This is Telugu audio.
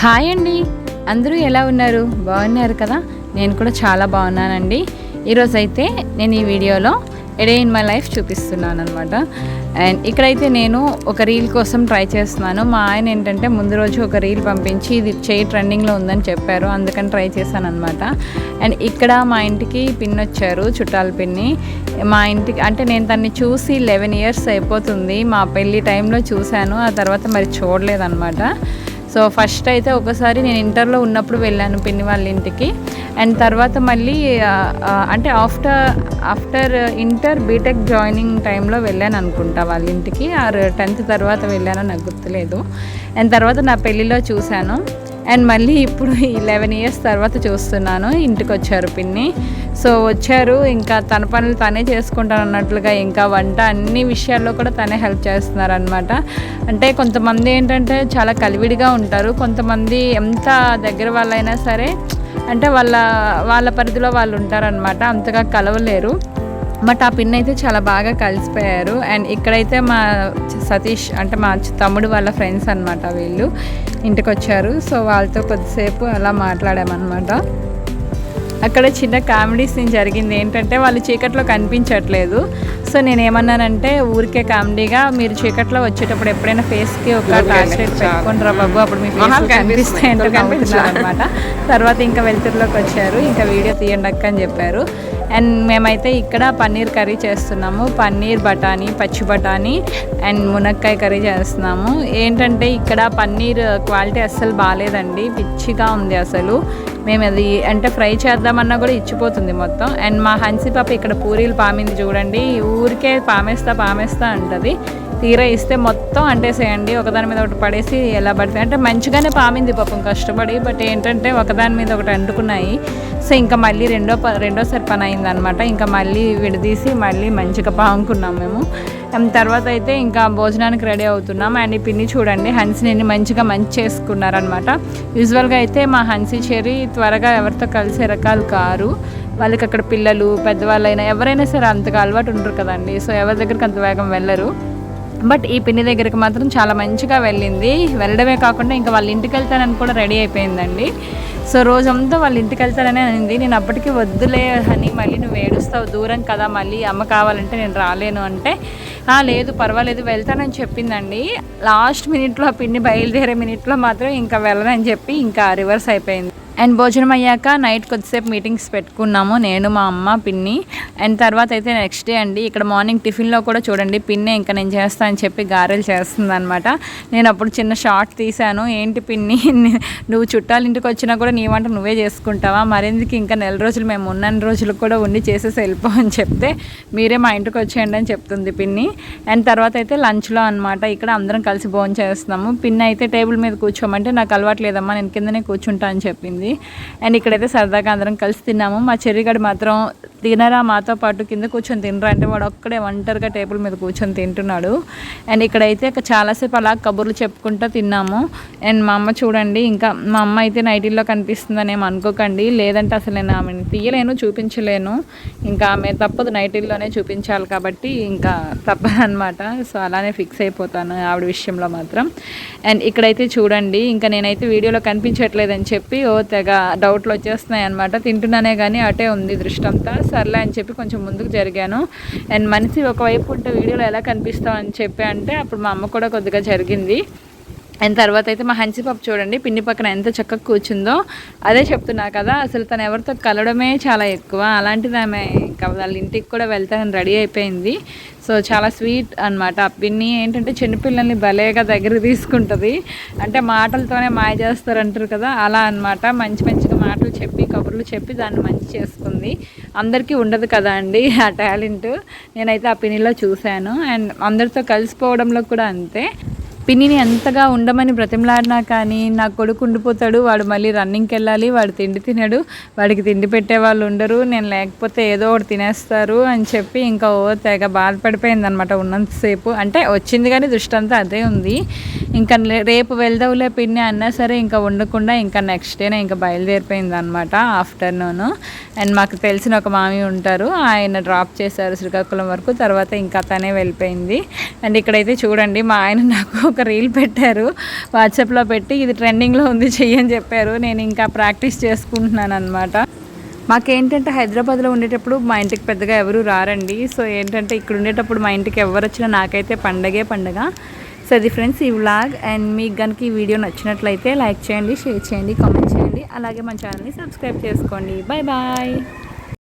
హాయ్ అండి. అందరూ ఎలా ఉన్నారు? బాగున్నారు కదా? నేను కూడా చాలా బాగున్నానండి. ఈరోజు అయితే నేను ఈ వీడియోలో ఎడే ఇన్ మై లైఫ్ చూపిస్తున్నాను అనమాట అండ్ ఇక్కడైతే నేను ఒక రీల్ కోసం ట్రై చేస్తున్నాను. మా ఆయన ఏంటంటే ముందు రోజు ఒక రీల్ పంపించి ఇది చేయి ట్రెండింగ్లో ఉందని చెప్పారు. అందుకని ట్రై చేశాను అనమాట అండ్ ఇక్కడ మా ఇంటికి పిన్ వచ్చారు చుట్టాల పిన్ని. మా ఇంటికి అంటే నేను తన్ని చూసి లెవెన్ ఇయర్స్ అయిపోతుంది. మా పెళ్ళి టైంలో చూశాను. ఆ తర్వాత మరి చూడలేదన్నమాట. సో ఫస్ట్ అయితే ఒకసారి నేను ఇంటర్లో ఉన్నప్పుడు వెళ్ళాను పిన్ని వాళ్ళ ఇంటికి. అండ్ తర్వాత మళ్ళీ అంటే after after inter BTech joining టైంలో వెళ్ళాను అనుకుంటా వాళ్ళ ఇంటికి. ఆరు టెన్త్ తర్వాత వెళ్ళానో నాకు గుర్తులేదు. అండ్ తర్వాత నా పెళ్ళిలో చూశాను. అండ్ మళ్ళీ ఇప్పుడు ఈ లెవెన్ ఇయర్స్ తర్వాత చూస్తున్నాను ఇంటికి వచ్చారు పిన్ని. సో వచ్చారు ఇంకా తన పనులు తనే చేసుకుంటాను అన్నట్లుగా ఇంకా వంట అన్ని విషయాల్లో కూడా తనే హెల్ప్ చేస్తున్నారు అనమాట అంటే కొంతమంది ఏంటంటే చాలా కలివిడిగా ఉంటారు. కొంతమంది ఎంత దగ్గర వాళ్ళైనా సరే అంటే వాళ్ళ వాళ్ళ పరిధిలో వాళ్ళు ఉంటారనమాట అంతగా కలవలేరు. బట్ ఆ పిన్ అయితే చాలా బాగా కలిసిపోయారు. అండ్ ఇక్కడైతే మా సతీష్ అంటే మా తమ్ముడు వాళ్ళ ఫ్రెండ్స్ అనమాట వీళ్ళు ఇంటికి వచ్చారు సో వాళ్ళతో కొద్దిసేపు అలా మాట్లాడామన్నమాట. అక్కడ చిన్న కామెడీ సీన్ జరిగింది. ఏంటంటే వాళ్ళు చీకట్లో కనిపించట్లేదు. సో నేను ఏమన్నానంటే ఊరికే కామెడీగా మీరు చీకట్లో వచ్చేటప్పుడు ఎప్పుడైనా ఫేస్కి ఒక టార్చ్ లైట్ పెట్టుకొని రా బాబు అప్పుడు మీ ఫేస్ కనిపిస్తే కనిపిస్తున్నారు అనమాట తర్వాత ఇంకా వెలుతురులోకి వచ్చారు ఇంకా వీడియో తీయండి అక్క అని చెప్పారు. అండ్ మేమైతే ఇక్కడ పన్నీర్ కర్రీ చేస్తున్నాము. పన్నీర్ బఠానీ పచ్చి బఠానీ అండ్ మునక్కాయ కర్రీ చేస్తున్నాము. ఏంటంటే ఇక్కడ పన్నీర్ క్వాలిటీ అస్సలు బాగాలేదండి పిచ్చిగా ఉంది అసలు. మేము అది అంటే ఫ్రై చేద్దామన్నా కూడా ఇచ్చిపోతుంది మొత్తం. అండ్ మా హన్సీ పాప ఇక్కడ పూరీలు పామింది చూడండి. ఊరికే పామేస్తా పామేస్తా అంటుంది. తీరా ఇస్తే మొత్తం అంటేసేయండి ఒకదాని మీద ఒకటి పడేసి ఎలా పడితే అంటే మంచిగానే పామింది పాపం కష్టపడి బట్ ఏంటంటే ఒకదాని మీద ఒకటి అంటుకున్నాయి. సో ఇంకా మళ్ళీ రెండో ప రెండోసారి పని అయిందనమాట ఇంకా మళ్ళీ విడదీసి మళ్ళీ మంచిగా పాముకున్నాం మేము. తర్వాత అయితే ఇంకా భోజనానికి రెడీ అవుతున్నాం. అండ్ ఈ పిన్ని చూడండి హన్సీని మంచిగా మంచి చేసుకున్నారనమాట యూజువల్గా అయితే మా హన్సీ చెరి త్వరగా ఎవరితో కలిసే రకాలు కారు. వాళ్ళకి అక్కడ పిల్లలు పెద్దవాళ్ళైనా ఎవరైనా సరే అంతగా అలవాటు ఉంటారు కదండి. సో ఎవరి దగ్గరికి అంత వేగం వెళ్ళరు. బట్ ఈ పిన్ని దగ్గరికి మాత్రం చాలా మంచిగా వెళ్ళింది. వెళ్ళడమే కాకుండా ఇంకా వాళ్ళ ఇంటికి వెళ్తానని కూడా రెడీ అయిపోయిందండి. సో రోజంతా వాళ్ళ ఇంటికి వెళ్తానని అనింది. నేను అప్పటికి వద్దులే అని మళ్ళీ నువ్వు ఏడుస్తావు దూరం కదా మళ్ళీ అమ్మ కావాలంటే నేను రాలేను అంటే లేదు పర్వాలేదు వెళ్తానని చెప్పిందండి. లాస్ట్ మినిట్లో ఆ పిన్ని బయలుదేరే మినిట్లో మాత్రం ఇంకా వెళ్ళనని చెప్పి ఇంకా రివర్స్ అయిపోయింది. అండ్ భోజనం అయ్యాక నైట్ కొద్దిసేపు మీటింగ్స్ పెట్టుకున్నాము. నేను మా అమ్మ పిన్ని. అండ్ తర్వాత అయితే నెక్స్ట్ డే అండి ఇక్కడ మార్నింగ్ టిఫిన్లో కూడా చూడండి పిన్ని ఇంకా నేను చేస్తా అని చెప్పి గారెలు చేస్తుందనమాట నేను అప్పుడు చిన్న షార్ట్ తీశాను. ఏంటి పిన్ని నువ్వు చుట్టాల ఇంటికి వచ్చినా కూడా నీ వంట నువ్వే చేసుకుంటావా? మరెందుకు ఇంకా నెల రోజులు మేము ఉన్న రోజులు కూడా ఉండి చేసేసి వెళ్ళిపో అని చెప్తే మీరే మా ఇంటికి వచ్చేయండి అని చెప్తుంది పిన్ని. అండ్ తర్వాత అయితే లంచ్లో అనమాట ఇక్కడ అందరం కలిసి భోజనం చేస్తున్నాము. పిన్ని అయితే టేబుల్ మీద కూర్చోమంటే నాకు అలవాటు లేదమ్మా నేను కిందనే కూర్చుంటా అని చెప్పింది. అండ్ ఇక్కడైతే సరదాగా అందరం కలిసి తిన్నాము. మా చెర్రిగడ మాత్రం తినరా మాతో పాటు కింద కూర్చొని తినరా అంటే వాడు ఒక్కడే ఒంటరిగా టేబుల్ మీద కూర్చొని తింటున్నాడు. అండ్ ఇక్కడైతే చాలాసేపు అలా కబుర్లు చెప్పుకుంటూ తిన్నాము. అండ్ మా అమ్మ చూడండి ఇంకా మా అమ్మ అయితే నైటీల్లో కనిపిస్తుందని ఏమి అనుకోకండి. లేదంటే అసలు నేను ఆమెను తీయలేను చూపించలేను. ఇంకా ఆమె తప్పదు నైటీల్లోనే చూపించాలి కాబట్టి ఇంకా తప్పదనమాట సో అలానే ఫిక్స్ అయిపోతాను ఆవిడ విషయంలో మాత్రం. అండ్ ఇక్కడైతే చూడండి ఇంకా నేనైతే వీడియోలో కనిపించట్లేదని చెప్పి ఓ తెగ డౌట్లు వచ్చేస్తున్నాయి అనమాట తింటున్నానే కానీ అటే ఉంది దృష్టంతా సర్లే అని చెప్పి కొంచెం ముందుకు జరిగాను. అండ్ మనిషి ఒకవైపు ఉంటే వీడియోలో ఎలా కనిపిస్తావు అని చెప్పి అంటే అప్పుడు మా అమ్మ కూడా కొద్దిగా జరిగింది. అండ్ తర్వాత అయితే మా హంచి చూడండి పిన్ని పక్కన ఎంత చక్కగా కూర్చుందో. అదే చెప్తున్నా కదా అసలు తను ఎవరితో కలవడమే చాలా ఎక్కువ. అలాంటిది ఆమె వాళ్ళ ఇంటికి కూడా వెళ్తానని రెడీ అయిపోయింది. సో చాలా స్వీట్ అనమాట ఆ పిన్ని ఏంటంటే చిన్నపిల్లల్ని భలేగా దగ్గర తీసుకుంటుంది. అంటే మాటలతోనే మాయ చేస్తారంటారు కదా అలా అన్నమాట. మంచి మంచిగా మాటలు చెప్పి కబుర్లు చెప్పి దాన్ని మంచి చేసుకుంది. అందరికీ ఉండదు కదా అండి ఆ టాలెంట్. నేనైతే ఆ పిన్నిలో చూశాను. అండ్ అందరితో కలిసిపోవడంలో కూడా అంతే. పిన్నిని ఎంతగా ఉండమని బ్రతిమలాడినా కానీ నా కొడుకు ఉండిపోతాడు వాడు మళ్ళీ రన్నింగ్కి వెళ్ళాలి వాడు తిండి తినడు వాడికి తిండి పెట్టే వాళ్ళు ఉండరు నేను లేకపోతే ఏదో ఒకటి తినేస్తారు అని చెప్పి ఇంకా ఓ తెగ బాధపడిపోయింది అనమాట ఉన్నంతసేపు. అంటే వచ్చింది కానీ దృష్టి అంతా అదే ఉంది. ఇంకా రేపు వెళ్దావులే పిన్ని అన్నా సరే ఇంకా ఉండకుండా ఇంకా నెక్స్ట్ డేనే ఇంకా బయలుదేరిపోయింది అనమాట ఆఫ్టర్నూన్. అండ్ మాకు తెలిసిన ఒక మామి ఉంటారు ఆయన డ్రాప్ చేశారు శ్రీకాకుళం వరకు తర్వాత ఇంకా తనే వెళ్ళిపోయింది. అండ్ ఇక్కడైతే చూడండి మా ఆయన నాకు ఒక రీల్ పెట్టారు. వాట్సాప్లో పెట్టి ఇది ట్రెండింగ్లో ఉంది చెయ్యని చెప్పారు. నేను ఇంకా ప్రాక్టీస్ చేసుకుంటున్నాను అనమాట మాకేంటంటే హైదరాబాద్లో ఉండేటప్పుడు మా ఇంటికి పెద్దగా ఎవరు రారండి. సో ఏంటంటే ఇక్కడ ఉండేటప్పుడు మా ఇంటికి ఎవరు వచ్చినా నాకైతే పండగే పండగ. సో ఇది ఫ్రెండ్స్ ఈ వ్లాగ్ అండ్ మీకు కనుక ఈ వీడియో నచ్చినట్లయితే లైక్ చేయండి షేర్ చేయండి కామెంట్ చేయండి. అలాగే మా ఛానల్ని సబ్స్క్రైబ్ చేసుకోండి. Bye bye.